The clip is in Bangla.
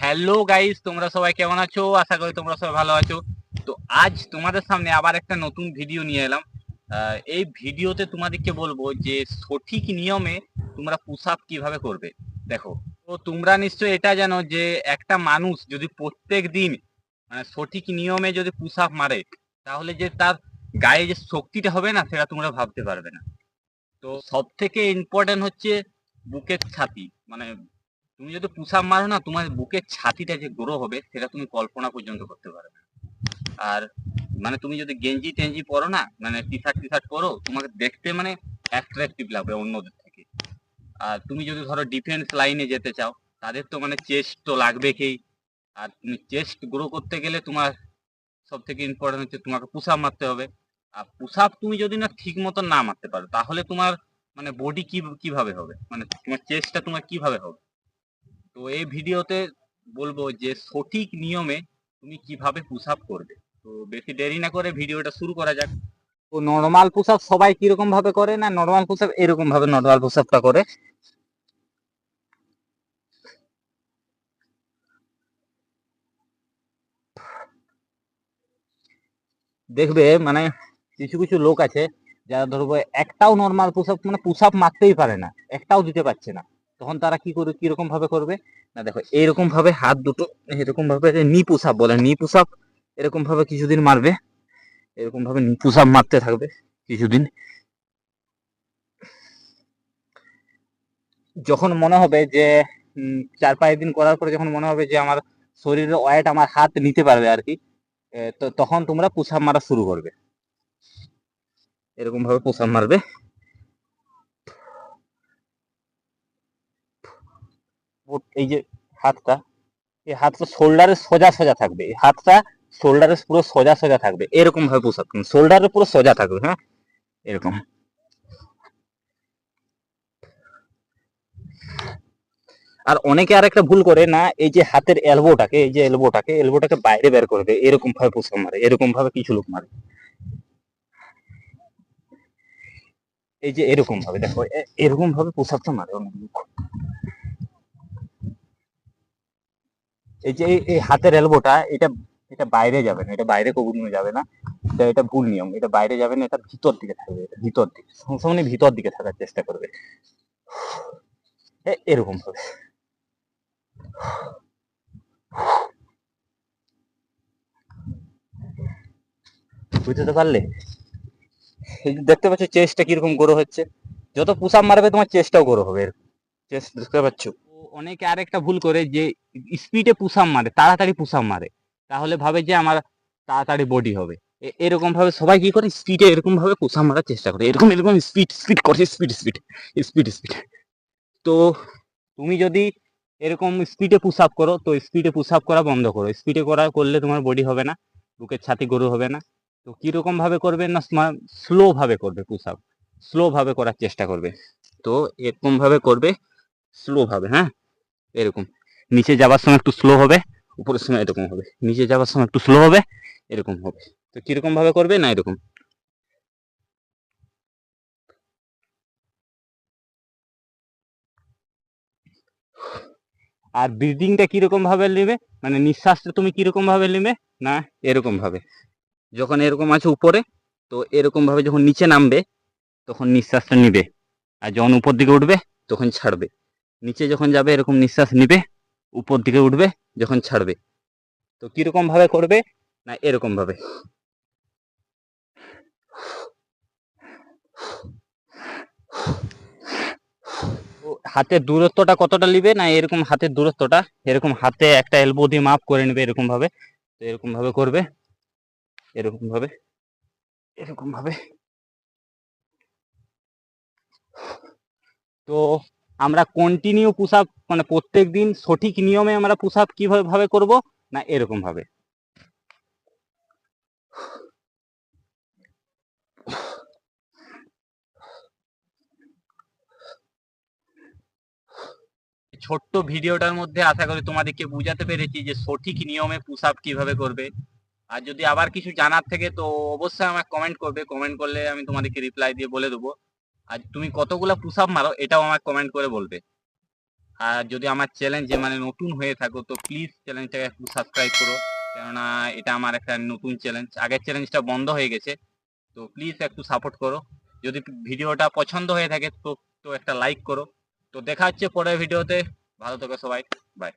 হ্যালো গাইস তোমরা সবাই কেমন আছো? আশা করি তোমরা সবাই ভালো আছো। তো আজ তোমাদের সামনে আবার একটা নতুন ভিডিও নিয়ে এলাম। এই ভিডিওতে তোমাদেরকে বলব যে সঠিক নিয়মে তোমরা পুশ আপ কীভাবে করবে। দেখো, তো তোমরা নিশ্চয়ই এটা জানো যে একটা মানুষ যদি প্রত্যেক দিন মানে সঠিক নিয়মে যদি পুশ আপ মারে, তাহলে যে তার গায়ে যে শক্তিটা হবে না, সেটা তোমরা ভাবতে পারবে না। তো সব থেকে ইম্পর্টেন্ট হচ্ছে বুকের ছাতি মানে তুমি যদি পুশ আপ মারো না, তোমার বুকের ছাতিটা যে গ্রো হবে, সেটা তুমি কল্পনা পর্যন্ত করতে পারবে না। আর মানে তুমি যদি গেঞ্জি টেঞ্জি পরো না মানে টি শার্ট টি শার্ট পরো, তোমাকে দেখতে মানে অ্যাট্রাকটিভ লাগবে অন্যদের থেকে। আর তুমি যদি ধরো ডিফেন্স লাইনে যেতে চাও, তাদের তো মানে চেস্ট তো লাগবে কেই আর তুমি চেস্ট গ্রো করতে গেলে তোমার সব থেকে ইম্পর্টেন্ট হচ্ছে তোমাকে পুশ আপ মারতে হবে। আর পুশ আপ তুমি যদি না ঠিক মতন না মারতে পারো, তাহলে তোমার মানে বডি কি, কীভাবে হবে? মানে তোমার চেস্টটা তোমার কীভাবে হবে? তো এই ভিডিওতে বলব যে সঠিক নিয়মে তুমি কীভাবে পুশ করবে। তো বেশি দেরি না করে ভিডিওটা শুরু করা যাক। তো নর্মাল পুশ সবাই কীরকম ভাবে করে না নর্মাল পুশ এরকম ভাবে নর্মাল পুশ করে? দেখবে মানে কিছু কিছু লোক আছে যারা ধরবো একটাও নর্মাল পুশ মানে পুশ মারতেই পারে না, একটাও দিতে পারছে না। তখন তারা কি করে কীরকম ভাবে করবে? না, দেখো, এইরকম ভাবে হাত দুটো, এরকম ভাবে নি পুশ বলে নি পুশ এরকম ভাবে কিছুদিন মারবে, এরকম ভাবে নি পুশ মারতে থাকবে কিছুদিন। যখন মনে হবে যে চার পাঁচ দিন করার পরে যখন মনে হবে যে আমার শরীরের ওয়েট আমার হাত নিতে পারবে আর কি তো তখন তোমরা পুশ মারা শুরু করবে। এরকম ভাবে পুশ মারবে। এই যে হাতটা, এই হাতটা শোল্ডারে সোজা সোজা থাকবে। এই হাতটা শোল্ডারে পুরো সোজা সোজা থাকবে। এরকম ভাবে পুশ আপ শোল্ডারে পুরো সোজা থাকবে হ্যাঁ? এরকম। আর অনেকে আর একটা ভুল করে না, এই যে হাতের এলবোটাকে এই যে এলবোটাকে এলবোটাকে বাইরে বের করবে এরকম ভাবে পুশ আপ মারে, এরকম ভাবে কিছু লোক মারে। এই যে এরকম ভাবে, দেখো এরকম ভাবে পুশ আপটা মারে অনেক লোক। এই যে এই- হাতের এলবোটা এটা এটা বাইরে যাবে না, এটা বাইরে কখনো যাবে না। এটা এটা ভুল নিয়ম, এটা বাইরে যাবে না, এটা ভিতর দিকে থাকবে ভিতর দিকে। সবসময় ভিতর দিকে থাকার চেষ্টা করবে। এরকম ভাবে বুঝতে পারলে? দেখতে পাচ্ছ চেস্টটা কীরকম গরো হচ্ছে। যত আপ মারবে, তোমার চেস্টটাও গরো হবে। চেস্ট দেখতে পাচ্ছ অনেকে আর একটা ভুল করে যে স্পিডে আপ মারে, তাড়াতাড়ি আপ মারে। তাহলে ভাবে যে আমার তাড়াতাড়ি বডি হবে। এরকম ভাবে সবাই কি করে? স্পিডে এরকম ভাবে আপ মারার চেষ্টা করে। এরকম এরকম স্পিড স্পিড করে স্পিড স্পিড স্পিড স্পিড তো তুমি যদি এরকম স্পিডে পুশ আপ করো, তো স্পিডে পুশ আপ করা বন্ধ করো। স্পিডে করা করলে তোমার বডি হবে না, বুকের ছাতি গরু হবে না। তো কীরকম ভাবে করবে না স্লো ভাবে করবে পুশ আপ স্লো ভাবে করার চেষ্টা করবে। তো এরকম ভাবে করবে স্লো ভাবে হ্যাঁ? এরকম। নিচে যাবার সময় একটু স্লো হবে, উপরের সময় এরকম হবে। নিচে যাবার সময় একটু স্লো হবে, এরকম হবে। তো কীরকম ভাবে করবে না এরকম? আর ব্রিদিংটা কীরকম ভাবে নেবে? মানে নিঃশ্বাসটা তুমি কীরকম ভাবে নেবে? না, এরকম ভাবে। যখন এরকম আছে উপরে, তো এরকম ভাবে যখন নিচে নামবে, তখন নিঃশ্বাসটা নিবে। আর যখন উপর দিকে উঠবে, তখন ছাড়বে। নিচে যখন যাবে, এরকম নিঃশ্বাস নিবে, উপর দিকে উঠবে, যখন ছাড়বে। তো কীরকম ভাবে করবে না এরকম ভাবে? তো হাতের দূরত্বটা কতটা নিবে না এরকম হাতের দূরত্বটা? এরকম হাতে একটা এলবো দিয়ে মাপ করে নেবে এরকম ভাবে। তো এরকম ভাবে করবে। এরকম ভাবে। এরকম ভাবে। তো আমরা কন্টিনিউ পুশ আপ মানে প্রত্যেক দিন সঠিক নিয়মে আমরা পুশ আপ কীভাবে, ভাবে করব? না এরকম ভাবে। ছোট্ট ভিডিওটার মধ্যে আশা করি তোমাদেরকে বুঝাতে পেরেছি যে সঠিক নিয়মে পুশ আপ কীভাবে করবে। আর যদি আবার কিছু জানার থেকে তো অবশ্যই আমাকে কমেন্ট করবে। কমেন্ট করলে আমি তোমাদেরকে রিপ্লাই দিয়ে বলে দেবো। আর তুমি কতগুলা পুশ আপ মারো, এটাও আমাকে কমেন্ট করে বলবে। আর যদি আমার চ্যালেঞ্জে মানে নতুন হয়ে থাকো, তো প্লিজ চ্যালেঞ্জটাকে একটু সাবস্ক্রাইব করো। কেননা এটা আমার একটা নতুন চ্যালেঞ্জ আগের চ্যালেঞ্জটা বন্ধ হয়ে গেছে, তো প্লিজ একটু সাপোর্ট করো। যদি ভিডিওটা পছন্দ হয়ে থাকে, তো তো একটা লাইক করো। তো দেখা হচ্ছে পরের ভিডিওতে। ভালো থেকো সবাই। বাই